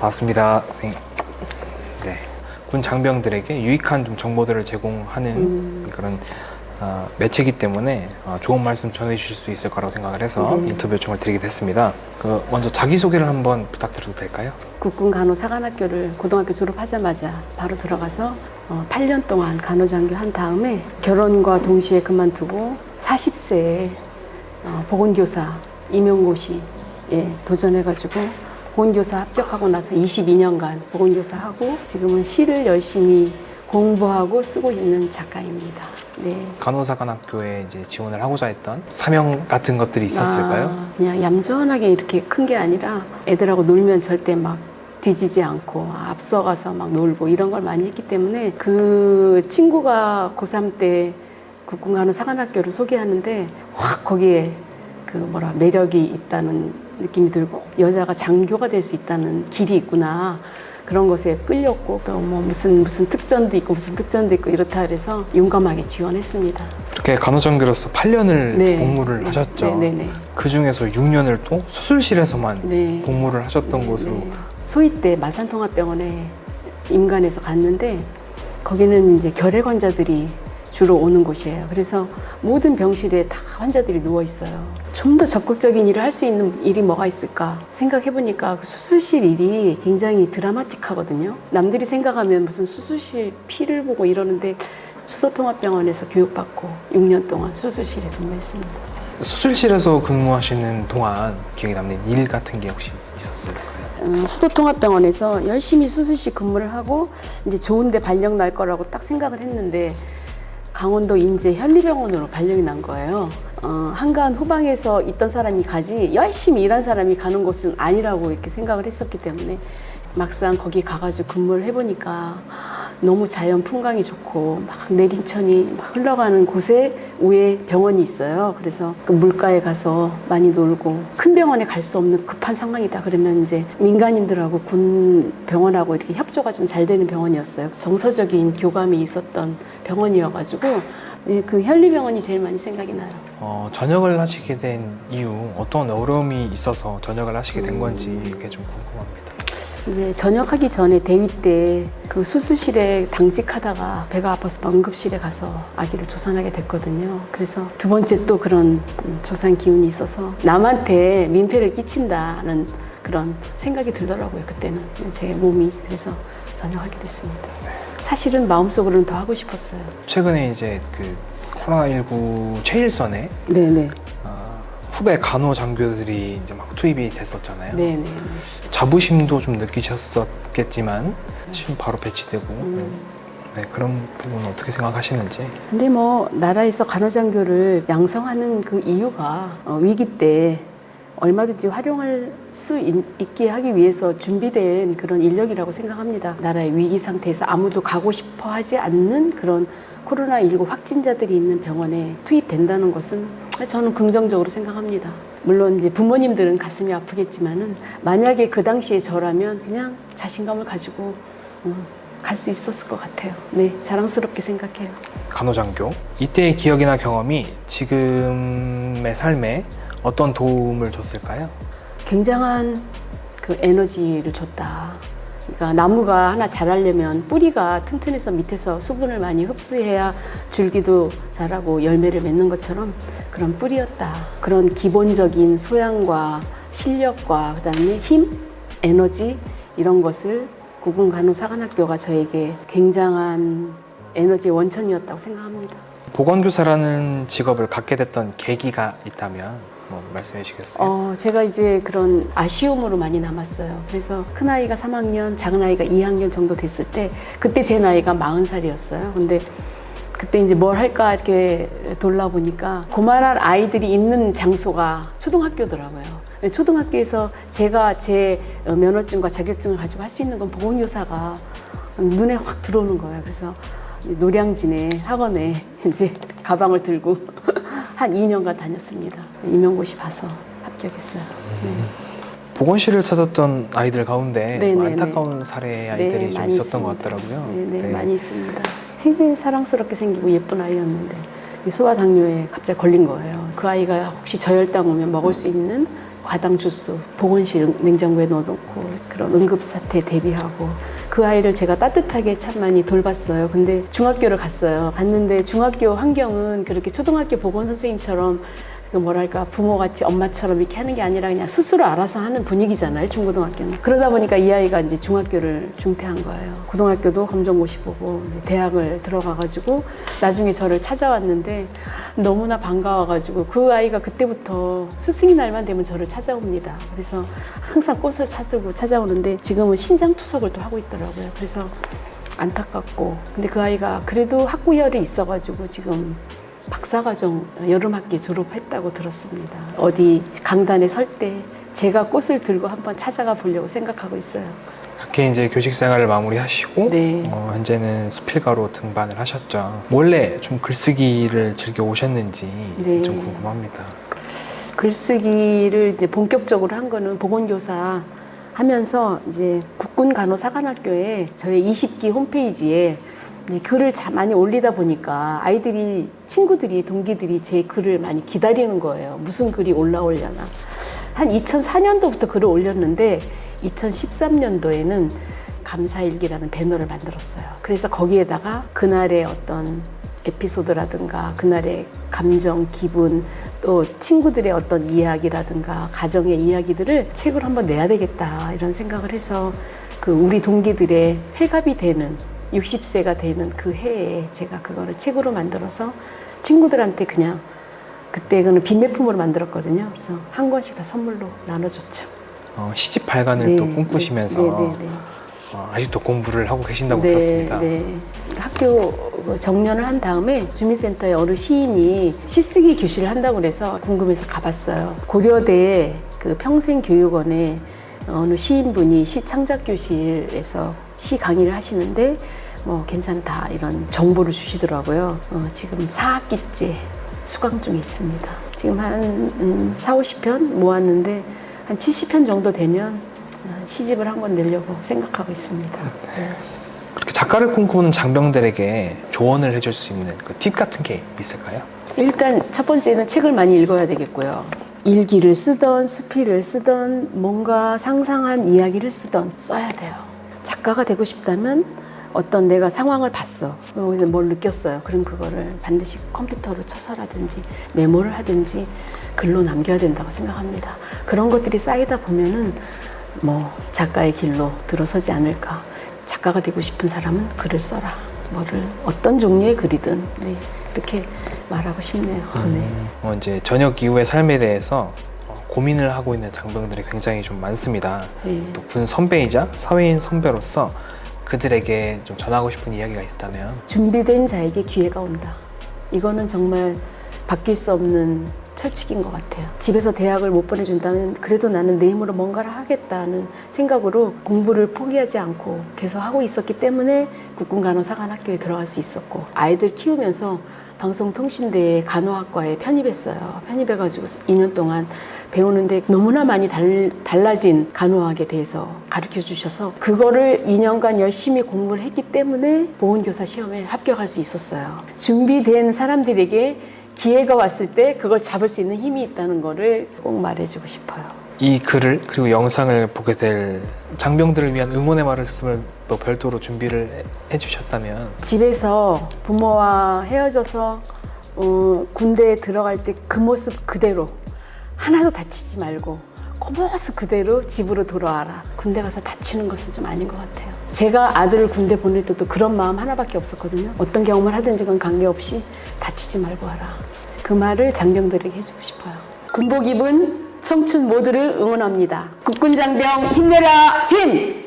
반갑습니다, 선생님. 네, 군 장병들에게 유익한 좀 정보들을 제공하는 음. 그런 어, 매체이기 때문에 어, 좋은 말씀 전해주실 수 있을 거라고 생각을 해서 네. 인터뷰 요청을 드리게 됐습니다. 그 먼저 자기 소개를 한번 부탁드려도 될까요? 국군 간호사관학교를 고등학교 졸업하자마자 바로 들어가서 어, 8년 동안 간호장교 한 다음에 결혼과 동시에 그만두고 40세에 어, 보건교사 임용고시 예, 도전해가지고 보건교사 합격하고 나서 22년간 보건교사 하고 지금은 시를 열심히 공부하고 쓰고 있는 작가입니다. 네. 간호사관학교에 이제 지원을 하고자 했던 사명 같은 것들이 있었을까요? 아, 그냥 얌전하게 이렇게 큰 게 아니라 애들하고 놀면 절대 막 뒤지지 않고 앞서가서 막 놀고 이런 걸 많이 했기 때문에 그 친구가 고3 때 국군간호 사관학교를 소개하는데 확 거기에 그 뭐라 매력이 있다는 느낌이 들고 여자가 장교가 될 수 있다는 길이 있구나 그런 것에 끌렸고 또 뭐 무슨 무슨 특전도 있고 무슨 특전도 있고 이렇다 그래서 용감하게 지원했습니다. 이렇게 간호장교로서 8년을 네. 복무를 네. 하셨죠. 네, 네, 네. 그 중에서 6년을 또 수술실에서만 네. 복무를 하셨던 곳으로 네. 소위 때 마산통합병원에 임관해서 갔는데 거기는 이제 결핵 환자들이 주로 오는 곳이에요. 그래서 모든 병실에 다 환자들이 누워 있어요. 좀 더 적극적인 일을 할 수 있는 일이 뭐가 있을까 생각해 보니까 그 수술실 일이 굉장히 드라마틱하거든요. 남들이 생각하면 무슨 수술실 피를 보고 이러는데 수도통합병원에서 교육받고 6년 동안 수술실에 근무했습니다. 수술실에서 근무하시는 동안 기억에 남는 일 같은 게 혹시 있었을까요? 어, 수도통합병원에서 열심히 수술실 근무를 하고 이제 좋은데 발령 날 거라고 딱 생각을 했는데 강원도 인제 현리병원으로 발령이 난 거예요. 어, 한가한 후방에서 있던 사람이 가지 열심히 일한 사람이 가는 곳은 아니라고 이렇게 생각을 했었기 때문에 막상 거기 가가지고 근무를 해보니까 너무 자연 풍광이 좋고 막 내린천이 막 흘러가는 곳에 위에 병원이 있어요. 그래서 그 물가에 가서 많이 놀고 큰 병원에 갈 수 없는 급한 상황이다. 그러면 이제 민간인들하고 군 병원하고 이렇게 협조가 좀 잘 되는 병원이었어요. 정서적인 교감이 있었던 병원이어가지고 네, 그 현리병원이 제일 많이 생각이 나요. 어, 전역을 하시게 된 이유 어떤 어려움이 있어서 전역을 하시게 된 음. 건지 이게 좀 궁금합니다. 이제 전역하기 전에 대위 때 그 수술실에 당직하다가 배가 아파서 막 응급실에 가서 아기를 조산하게 됐거든요. 그래서 두 번째 또 그런 음, 조산 기운이 있어서 남한테 민폐를 끼친다는 그런 생각이 들더라고요. 그때는 제 몸이 그래서 전역하게 됐습니다. 사실은 마음속으로는 더 하고 싶었어요. 최근에 이제 그 코로나19 최일선에 네네. 어, 후배 간호 장교들이 이제 막 투입이 됐었잖아요. 네네. 자부심도 좀 느끼셨었겠지만 지금 바로 배치되고 음. 네, 그런 부분 어떻게 생각하시는지 근데 뭐 나라에서 간호장교를 양성하는 그 이유가 어, 위기 때 얼마든지 활용할 수 있, 있게 하기 위해서 준비된 그런 인력이라고 생각합니다. 나라의 위기 상태에서 아무도 가고 싶어 하지 않는 그런 코로나19 확진자들이 있는 병원에 투입된다는 것은 저는 긍정적으로 생각합니다. 물론 이제 부모님들은 가슴이 아프겠지만은 만약에 그 당시에 저라면 그냥 자신감을 가지고 갈수 있었을 것 같아요. 네, 자랑스럽게 생각해요. 간호장교 이때의 기억이나 경험이 지금의 삶에 어떤 도움을 줬을까요? 굉장한 그 에너지를 줬다. 그러니까 나무가 하나 자라려면 뿌리가 튼튼해서 밑에서 수분을 많이 흡수해야 줄기도 자라고 열매를 맺는 것처럼 그런 뿌리였다. 그런 기본적인 소양과 실력과 그다음에 힘, 에너지 이런 것을 구군 간호사관학교가 저에게 굉장한 에너지의 원천이었다고 생각합니다. 보건교사라는 직업을 갖게 됐던 계기가 있다면 뭐 말씀해 주시겠어요? 어, 제가 이제 그런 아쉬움으로 많이 남았어요. 그래서 큰아이가 3학년, 작은아이가 2학년 정도 됐을 때, 그때 제 나이가 40살이었어요. 근데 그때 이제 뭘 할까 이렇게 돌아보니까 고만한 아이들이 있는 장소가 초등학교더라고요. 초등학교에서 제가 제 어, 면허증과 자격증을 가지고 할 수 있는 건 보건교사가 눈에 확 들어오는 거예요. 그래서 노량진에 학원에 이제 가방을 들고 한 2년간 다녔습니다. 임용고시 봐서 합격했어요. 네. 보건실을 찾았던 아이들 가운데 네, 좀 네, 안타까운 사례의 아이들이 네, 좀 많이 있었던 것 있습니다. 같더라고요. 네, 네, 많이 있습니다. 되게 사랑스럽게 생기고 예쁜 아이였는데 소아 당뇨에 갑자기 걸린 거예요. 그 아이가 혹시 저혈당 오면 먹을 수 있는 과당 주스 보건실 냉장고에 넣어놓고 그런 응급 사태 대비하고 그 아이를 제가 따뜻하게 참 많이 돌봤어요. 근데 중학교를 갔어요. 갔는데 중학교 환경은 그렇게 초등학교 보건 선생님처럼 그 뭐랄까 부모같이 엄마처럼 이렇게 하는 게 아니라 그냥 스스로 알아서 하는 분위기잖아요 중고등학교는. 그러다 보니까 이 아이가 이제 중학교를 중퇴한 거예요. 고등학교도 검정고시 보고 이제 대학을 들어가가지고 나중에 저를 찾아왔는데 너무나 반가워가지고 그 아이가 그때부터 스승의 날만 되면 저를 찾아옵니다. 그래서 항상 꽃을 찾고 찾아오는데 지금은 신장 투석을 또 하고 있더라고요. 그래서 안타깝고. 근데 그 아이가 그래도 학구열이 있어가지고 지금 박사과정 여름학기 졸업했다고 들었습니다. 어디 강단에 설 때 제가 꽃을 들고 한번 찾아가 보려고 생각하고 있어요. 그렇게 이제 교직 생활을 마무리하시고 네. 어, 현재는 수필가로 등반을 하셨죠. 원래 좀 글쓰기를 즐겨 오셨는지 네. 좀 궁금합니다. 글쓰기를 이제 본격적으로 한 거는 보건교사 하면서 이제 국군 간호사관학교에 저희 20기 홈페이지에 이 글을 자- 많이 올리다 보니까 아이들이 친구들이 동기들이 제 글을 많이 기다리는 거예요. 무슨 글이 올라오려나. 한 2004년도부터 글을 올렸는데 2013년도에는 감사일기라는 배너를 만들었어요. 그래서 거기에다가 그날의 어떤 에피소드라든가 그날의 감정, 기분, 또 친구들의 어떤 이야기라든가 가정의 이야기들을 책으로 한번 내야 되겠다 이런 생각을 해서 그 우리 동기들의 회갑이 되는 60세가 되는 그 해에 제가 그거를 책으로 만들어서 친구들한테 그냥 그때 그는 비매품으로 만들었거든요. 그래서 한 권씩 다 선물로 나눠줬죠. 어, 시집 발간을 또 꿈꾸시면서 네, 네, 네. 어, 아직도 공부를 하고 계신다고 네, 들었습니다. 네. 학교 정년을 한 다음에 주민센터에 어느 시인이 시쓰기 교실을 한다고 그래서 궁금해서 가봤어요. 고려대 그 평생교육원에 어느 시인분이 시 창작 교실에서 시 강의를 하시는데 뭐 괜찮다 이런 정보를 주시더라고요. 어, 지금 4학기째 수강 중에 있습니다. 지금 한 음, 4, 50편 모았는데 한 70편 정도 되면 어, 시집을 한 권 내려고 생각하고 있습니다. 네. 그렇게 작가를 꿈꾸는 장병들에게 조언을 해줄 수 있는 그 팁 같은 게 있을까요? 일단 첫 번째는 책을 많이 읽어야 되겠고요. 일기를 쓰던 수필을 쓰던 뭔가 상상한 이야기를 쓰던 써야 돼요. 작가가 되고 싶다면 어떤 내가 상황을 봤어. 어, 이제 뭘 느꼈어요. 그럼 그거를 반드시 컴퓨터로 쳐서라든지 메모를 하든지 글로 남겨야 된다고 생각합니다. 그런 것들이 쌓이다 보면은 뭐 작가의 길로 들어서지 않을까. 작가가 되고 싶은 사람은 글을 써라. 뭐를 어떤 종류의 글이든 네, 이렇게 말하고 싶네요. 네. 어, 이제 전역 이후의 삶에 대해서 어, 고민을 하고 있는 장병들이 굉장히 좀 많습니다. 네. 또 군 선배이자 사회인 선배로서 그들에게 좀 전하고 싶은 이야기가 있다면 준비된 자에게 기회가 온다. 이거는 정말 바뀔 수 없는 철칙인 것 같아요. 집에서 대학을 못 보내준다면 그래도 나는 내 힘으로 뭔가를 하겠다는 생각으로 공부를 포기하지 않고 계속 하고 있었기 때문에 국군 간호사관학교에 들어갈 수 있었고 아이들 키우면서 방송통신대에 간호학과에 편입했어요. 편입해가지고 2년 동안 배우는데 너무나 많이 달, 달라진 간호학에 대해서 가르쳐 주셔서 그거를 2년간 열심히 공부를 했기 때문에 보건교사 시험에 합격할 수 있었어요. 준비된 사람들에게 기회가 왔을 때 그걸 잡을 수 있는 힘이 있다는 거를 꼭 말해주고 싶어요. 이 글을 그리고 영상을 보게 될 장병들을 위한 응원의 말씀을 또 별도로 준비를 해주셨다면 집에서 부모와 헤어져서 어, 군대에 들어갈 때 그 모습 그대로 하나도 다치지 말고 그 모습 그대로 집으로 돌아와라. 군대 가서 다치는 것은 좀 아닌 것 같아요. 제가 아들을 군대 보낼 때도 그런 마음 하나밖에 없었거든요. 어떤 경험을 하든지 건 관계없이 다치지 말고 와라. 그 말을 장병들에게 해주고 싶어요. 군복 입은 청춘 모두를 응원합니다. 국군 장병 힘내라 힘!